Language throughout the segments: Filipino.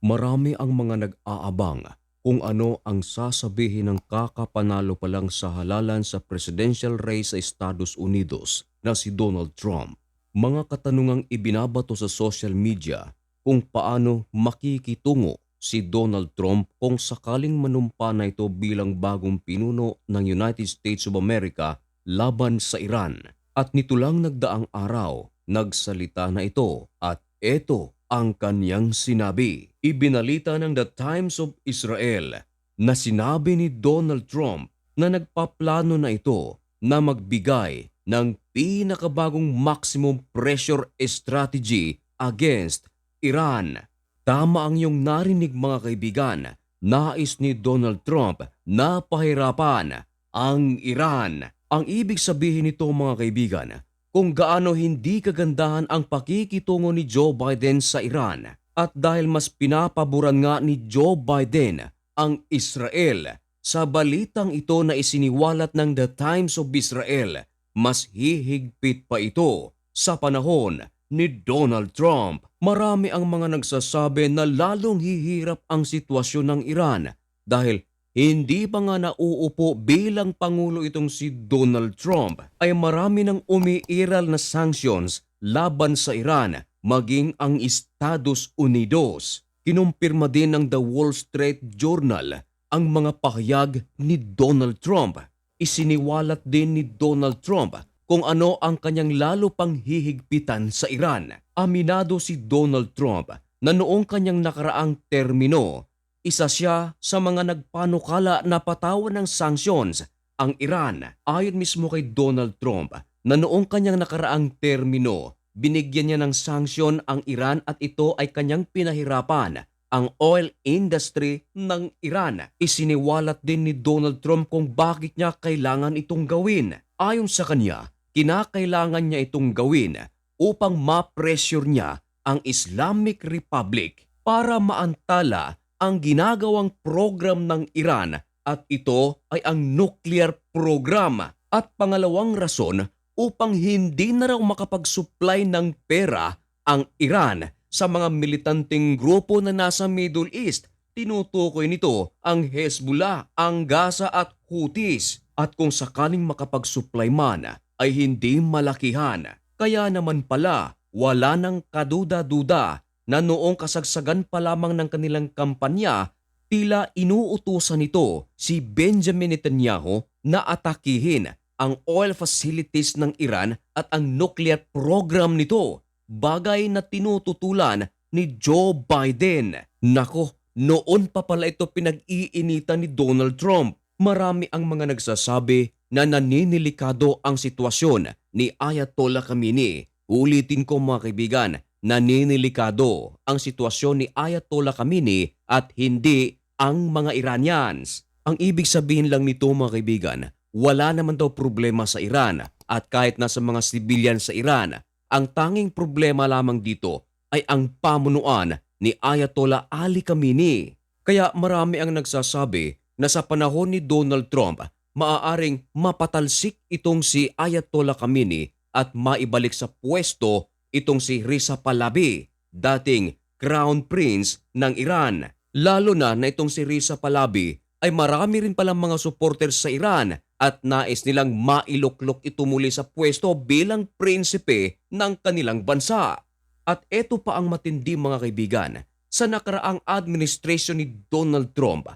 Marami ang mga nag-aabang kung ano ang sasabihin ng kakapanalo pa lang sa halalan sa presidential race sa Estados Unidos na si Donald Trump. Mga katanungang ibinabato sa social media kung paano makikitungo si Donald Trump kung sakaling manumpa na ito bilang bagong pinuno ng United States of America laban sa Iran. At nito lang nagdaang araw, nagsalita na ito at eto ang kanyang sinabi. Ibinalita ng The Times of Israel na sinabi ni Donald Trump na nagpaplano na ito na magbigay ng pinakabagong maximum pressure strategy against Iran. Tama ang iyong narinig mga kaibigan. Nais ni Donald Trump na pahirapan ang Iran. Ang ibig sabihin nito mga kaibigan, kung gaano hindi kagandahan ang pakikitungo ni Joe Biden sa Iran at dahil mas pinapaboran nga ni Joe Biden ang Israel. Sa balitang ito na isiniwalat ng The Times of Israel, mas hihigpit pa ito sa panahon ni Donald Trump. Marami ang mga nagsasabi na lalong hihirap ang sitwasyon ng Iran dahil hindi pa nga nauupo bilang Pangulo itong si Donald Trump ay marami ng umiiral na sanctions laban sa Iran maging ang Estados Unidos. Kinumpirma din ng The Wall Street Journal ang mga pahayag ni Donald Trump. Isiniwalat din ni Donald Trump kung ano ang kanyang lalo pang hihigpitan sa Iran. Aminado si Donald Trump na noong kanyang nakaraang termino isa siya sa mga nagpanukala na patawan ng sanctions ang Iran. Ayon mismo kay Donald Trump na noong kanyang nakaraang termino, binigyan niya ng sanksyon ang Iran at ito ay kanyang pinahirapan ang oil industry ng Iran. Isiniwalat din ni Donald Trump kung bakit niya kailangan itong gawin. Ayon sa kanya, kinakailangan niya itong gawin upang ma-pressure niya ang Islamic Republic para maantala ang ginagawang program ng Iran at ito ay ang nuclear program at pangalawang rason upang hindi na raw makapag-supply ng pera ang Iran sa mga militanteng grupo na nasa Middle East. Tinutukoy nito ang Hezbollah, ang Gaza at Houthis at kung sakaling makapag-supply man ay hindi malakihan. Kaya naman pala wala nang kaduda-duda na noong kasagsagan pa lamang ng kanilang kampanya, tila inuutusan nito si Benjamin Netanyahu na atakihin ang oil facilities ng Iran at ang nuclear program nito, bagay na tinututulan ni Joe Biden. Nako, noon pa pala ito pinag-iinitan ni Donald Trump. Marami ang mga nagsasabi na naninilikado ang sitwasyon ni Ayatollah Khamenei. Ulitin ko mga kaibigan, naninilikado ang sitwasyon ni Ayatollah Khamenei at hindi ang mga Iranians. Ang ibig sabihin lang nito mga kaibigan, wala naman daw problema sa Iran at kahit nasa mga sibilyan sa Iran, ang tanging problema lamang dito ay ang pamunuan ni Ayatollah Ali Khamenei. Kaya marami ang nagsasabi na sa panahon ni Donald Trump, maaaring mapatalsik itong si Ayatollah Khamenei at maibalik sa pwesto itong si Riza Pahlavi, dating Crown Prince ng Iran. Lalo na na itong si Riza Pahlavi ay marami rin palang mga supporters sa Iran at nais nilang mailuklok ito muli sa pwesto bilang prinsipe ng kanilang bansa. At eto pa ang matindi mga kaibigan, sa nakaraang administration ni Donald Trump,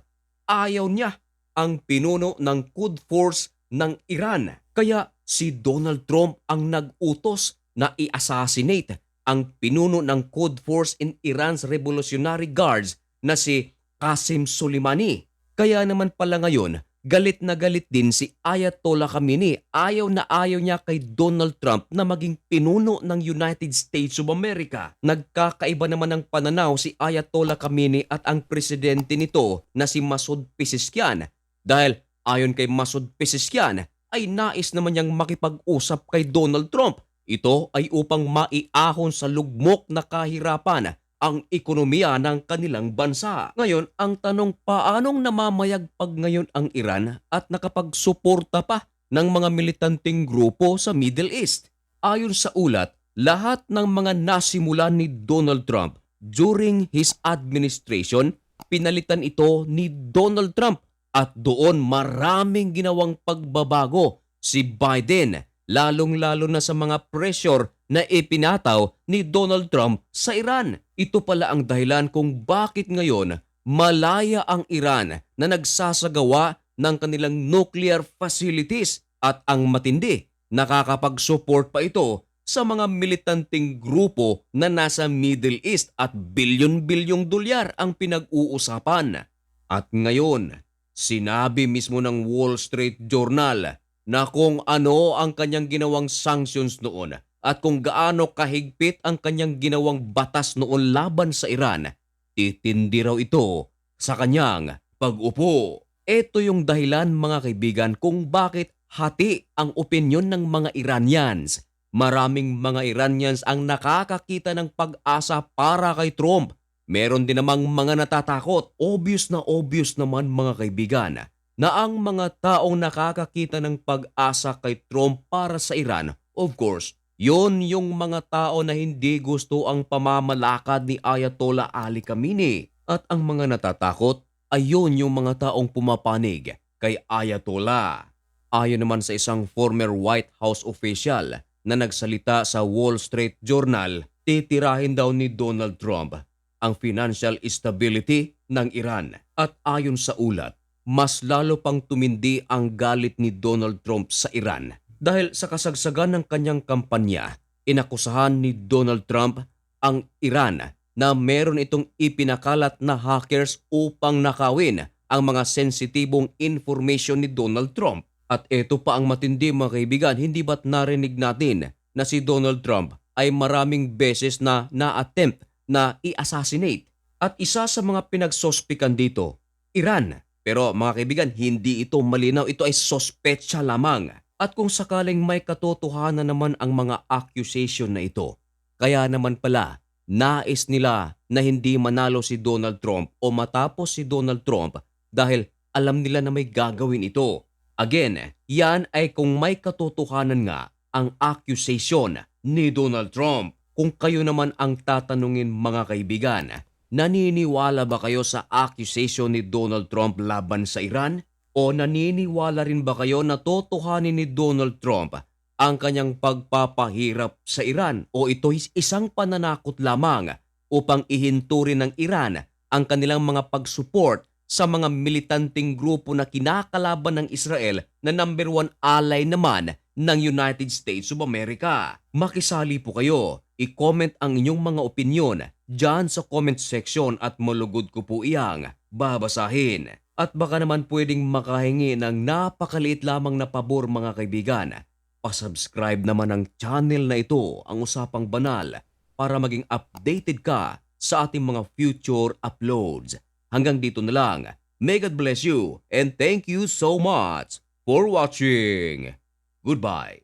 ayaw niya ang pinuno ng Quds Force ng Iran. Kaya si Donald Trump ang nag-utos na i-assassinate ang pinuno ng Quds Force in Iran's Revolutionary Guards na si Qasim Soleimani. Kaya naman pala ngayon, galit na galit din si Ayatollah Khamenei. Ayaw na ayaw niya kay Donald Trump na maging pinuno ng United States of America. Nagkakaiba naman ng pananaw si Ayatollah Khamenei at ang presidente nito na si Masoud Pezeshkian. Dahil ayon kay Masoud Pezeshkian ay nais naman niyang makipag-usap kay Donald Trump. Ito ay upang maiahon sa lugmok na kahirapan ang ekonomiya ng kanilang bansa. Ngayon, ang tanong paanong namamayagpag ngayon ang Iran at nakapagsuporta pa ng mga militanteng grupo sa Middle East? Ayon sa ulat, lahat ng mga nasimulan ni Donald Trump during his administration, pinalitan ito ni Donald Trump at doon maraming ginawang pagbabago si Biden, lalong-lalo na sa mga pressure na ipinataw ni Donald Trump sa Iran. Ito pala ang dahilan kung bakit ngayon malaya ang Iran na nagsasagawa ng kanilang nuclear facilities at ang matindi, nakakapag-support pa ito sa mga militanteng grupo na nasa Middle East at bilyon-bilyong dolyar ang pinag-uusapan. At ngayon, sinabi mismo ng Wall Street Journal na kung ano ang kanyang ginawang sanctions noon at kung gaano kahigpit ang kanyang ginawang batas noon laban sa Iran, titindi raw ito sa kanyang pag-upo. Ito yung dahilan mga kaibigan kung bakit hati ang opinyon ng mga Iranians. Maraming mga Iranians ang nakakakita ng pag-asa para kay Trump. Meron din namang mga natatakot. Obvious na obvious naman mga kaibigan na ang mga taong nakakakita ng pag-asa kay Trump para sa Iran, of course, yon yung mga tao na hindi gusto ang pamamalakad ni Ayatollah Ali Khamenei. At ang mga natatakot ay yun yung mga taong pumapanig kay Ayatollah. Ayon naman sa isang former White House official na nagsalita sa Wall Street Journal, titirahin daw ni Donald Trump ang financial stability ng Iran. At ayon sa ulat, mas lalo pang tumindi ang galit ni Donald Trump sa Iran dahil sa kasagsagan ng kanyang kampanya, inakusahan ni Donald Trump ang Iran na meron itong ipinakalat na hackers upang nakawin ang mga sensitibong information ni Donald Trump. At ito pa ang matindi mga kaibigan, hindi ba't narinig natin na si Donald Trump ay maraming beses na na-attempt na i-assassinate. At isa sa mga pinagsospikan dito, Iran. Pero mga kaibigan, hindi ito malinaw, ito ay sospetsa lamang. At kung sakaling may katotohanan naman ang mga accusation na ito, kaya naman pala, nais nila na hindi manalo si Donald Trump o matapos si Donald Trump dahil alam nila na may gagawin ito. Again, yan ay kung may katotohanan nga ang accusation ni Donald Trump. Kung kayo naman ang tatanungin mga kaibigan, naniniwala ba kayo sa accusation ni Donald Trump laban sa Iran? O naniniwala rin ba kayo na totohanin ni Donald Trump ang kanyang pagpapahirap sa Iran o ito is isang pananakot lamang upang ihinturin ng Iran ang kanilang mga pag-support sa mga militanteng grupo na kinakalaban ng Israel na number one ally naman ng United States of America. Makisali po kayo. I-comment ang inyong mga opinyon dyan sa comment section at malugod ko po iyang babasahin. At baka naman pwedeng makahingi ng napakaliit lamang na pabor mga kaibigan. Pasubscribe naman ng channel na ito ang Usapang Banal para maging updated ka sa ating mga future uploads. Hanggang dito na lang. May God bless you and thank you so much for watching. Goodbye.